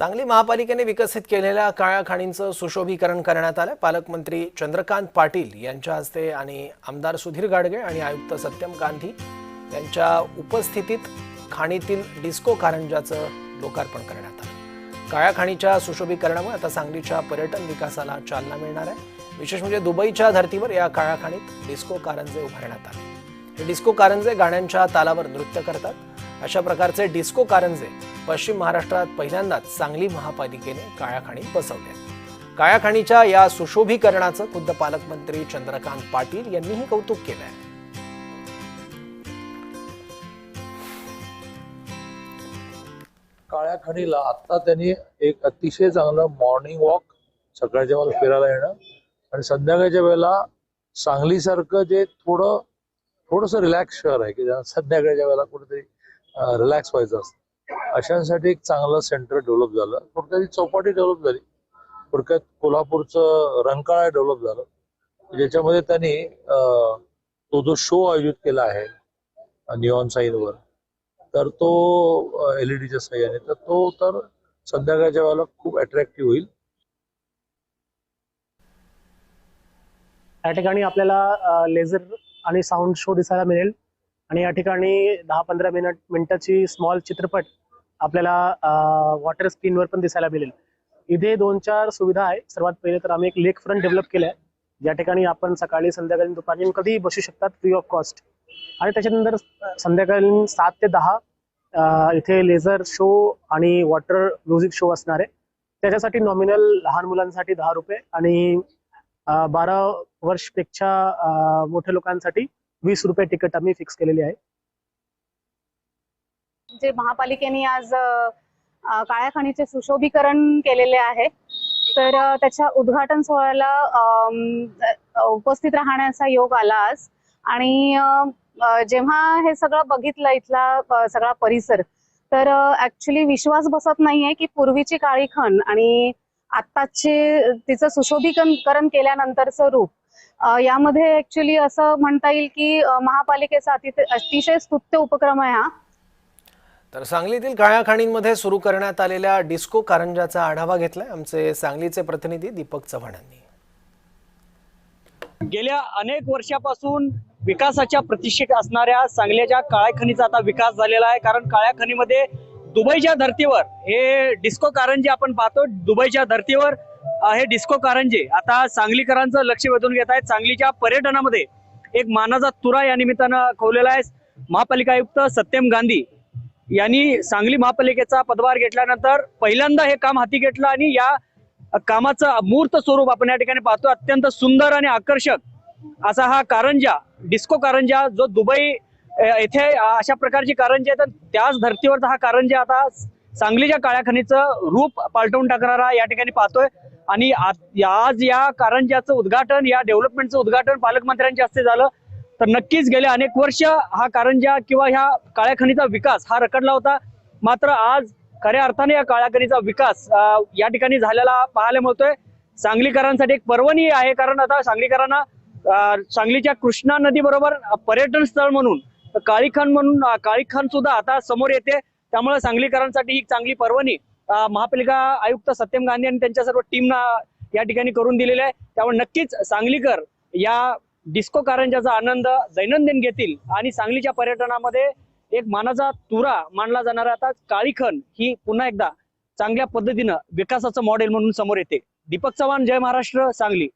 सांगली महापालिकेने विकसित केलेल्या काळ्या खाणींचं सुशोभीकरण करण्यात आलं. पालकमंत्री चंद्रकांत पाटील यांच्या हस्ते आणि आमदार सुधीर गाडगे आणि आयुक्त सत्यम गांधी यांच्या उपस्थितीत खाणीतील डिस्को कारंजाचं लोकार्पण करण्यात आलं. काळ्या खाणीच्या सुशोभीकरणामुळे आता सांगलीच्या पर्यटन विकासाला चालना मिळणार आहे. विशेष म्हणजे दुबईच्या धर्तीवर या काळ्या खाणीत डिस्को कारंजे उभारण्यात आले. हे डिस्को कारंजे गाण्यांच्या तालावर नृत्य करतात. अशा प्रकारचे डिस्को कारंजे पश्चिम महाराष्ट्रात पहिल्यांदाच सांगली महापालिकेने काळ्या खाणी बसवले. काळ्या खाणीच्या या सुशोभीकरणाचं खुद्द पालकमंत्री चंद्रकांत पाटील यांनीही कौतुक केलं आहे काळ्या खाणीला आता त्यांनी एक अतिशय चांगलं मॉर्निंग वॉक सकाळच्या वेळेला फिरायला येणं आणि संध्याकाळच्या वेळेला सांगलीसारखं जे थोडं थोडस रिलॅक्स शहर आहे की ज्यांना संध्याकाळच्या वेळेला कुठेतरी रिलॅक्स व्हायचं असतं. अशांसाठी एक चांगलं सेंटर डेव्हलप झालं. थोडक्यात चौपाटी डेव्हलप झाली. थोडक्यात कोल्हापूरचं रंकाळा डेव्हलप झालं. ज्याच्यामध्ये त्यांनी तो जो शो आयोजित केला आहे निऑन साईनवर तर तो एलईडीच्या सहाय्याने तर तो तर संध्याकाळच्या वेळेला खूप अट्रॅक्टिव्ह होईल. या ठिकाणी आपल्याला लेझर आणि साऊंड शो दिसायला मिळेल. आणि या ठिकाणी दहा पंधरा मिनिट मिनिटाची स्मॉल चित्रपट आपल्याला वॉटर स्क्रीनवर पण दिसायला मिळेल. इथे दोन चार सुविधा आहे सर्वात पहिले तर आम्ही एक लेक फ्रंट डेव्हलप केलं आहे. ज्या ठिकाणी आपण सकाळी संध्याकाळी दुपारी कधीही बसू शकतात फ्री ऑफ कॉस्ट आणि त्याच्यानंतर संध्याकाळी सात ते दहा इथे लेझर शो आणि वॉटर म्युझिक शो असणार आहे. त्याच्यासाठी नॉमिनल लहान मुलांसाठी दहा रुपये आणि बारा वर्षपेक्षा मोठ्या लोकांसाठी वीस रुपये तिकीट आम्ही फिक्स केलेली आहे. जे महापालिकेने आज काळ्या खाणीचे सुशोभीकरण केलेले आहे तर त्याच्या उद्घाटन सोहळ्याला अ, उपस्थित राहण्याचा योग आला आज. आणि जेव्हा हे सगळं बघितलं इथला सगळा परिसर तर ऍक्च्युली विश्वास बसत नाहीये की पूर्वीची काळी खण आणि आत्ताचे तिचं सुशोभीकरण केल्यानंतरचं रूप यामध्ये ऍक्च्युली असं म्हणता येईल की महापालिकेचा अतिशय स्तुत्य उपक्रम आहे हा. तर सांगलीतील काळ्या खाणींमध्ये सुरू करण्यात आलेल्या डिस्को कारंजाचा आढावा घेतलाय आमचे सांगलीचे प्रतिनिधी दीपक चव्हाण यांनी गेल्या अनेक वर्षापासून विकासाच्या प्रतीक्षेत असणाऱ्या सांगलीच्या काळ्या खणीचा आता विकास झालेला आहे. कारण काळ्या खणीमध्ये दुबईच्या धर्तीवर हे डिस्को कारंजे आपण पाहतो. दुबईच्या धर्तीवर हे डिस्को कारंजे आता सांगलीकरांचं लक्ष वेधून घेत आहेत. सांगलीच्या पर्यटनामध्ये एक मानाचा तुरा या निमित्तानं खोवलेला आहे. महापालिका आयुक्त सत्यम गांधी यांनी सांगली महापालिकेचा पदभार घेतल्यानंतर पहिल्यांदा हे काम हाती घेतलं आणि या कामाचं अमूर्त स्वरूप आपण या ठिकाणी पाहतो. अत्यंत सुंदर आणि आकर्षक असा हा कारंजा डिस्को कारंजा जो दुबई येथे अशा प्रकारची कारंजी आहेत त्याच धर्तीवरचा हा कारंजा आता सांगलीच्या काळ्याखणीचं रूप पालटवून टाकणारा या ठिकाणी पाहतोय. आणि आज या कारंजाचं उद्घाटन या डेव्हलपमेंटचं उद्घाटन पालकमंत्र्यांच्या हस्ते झालं. तर नक्कीच गेले अनेक वर्ष हा कारंजा किंवा ह्या काळ्या खणीचा विकास हा रखडला होता. मात्र आज खऱ्या अर्थाने या काळ्या खणीचा विकास या ठिकाणी झालेला पाहायला मिळतोय. सांगलीकरांसाठी एक पर्वणी आहे कारण आता सांगलीकरांना सांगलीच्या कृष्णा नदी बरोबर पर्यटन स्थळ म्हणून काळीखान म्हणून काळीखान सुद्धा आता समोर येते. त्यामुळे सांगलीकरांसाठी ही चांगली पर्वणी महापालिका आयुक्त सत्यम गांधी आणि त्यांच्या सर्व टीमना या ठिकाणी करून दिलेली आहे. त्यामुळे नक्कीच सांगलीकर या डिस्को कारंजाचा आनंद दैनंदिन घेतील आणि सांगलीच्या पर्यटनामध्ये एक मानाचा तुरा मानला जाणारा आता काळीखण ही पुन्हा एकदा चांगल्या पद्धतीनं विकासाचं मॉडेल म्हणून समोर येते. दीपक चव्हाण जय महाराष्ट्र सांगली.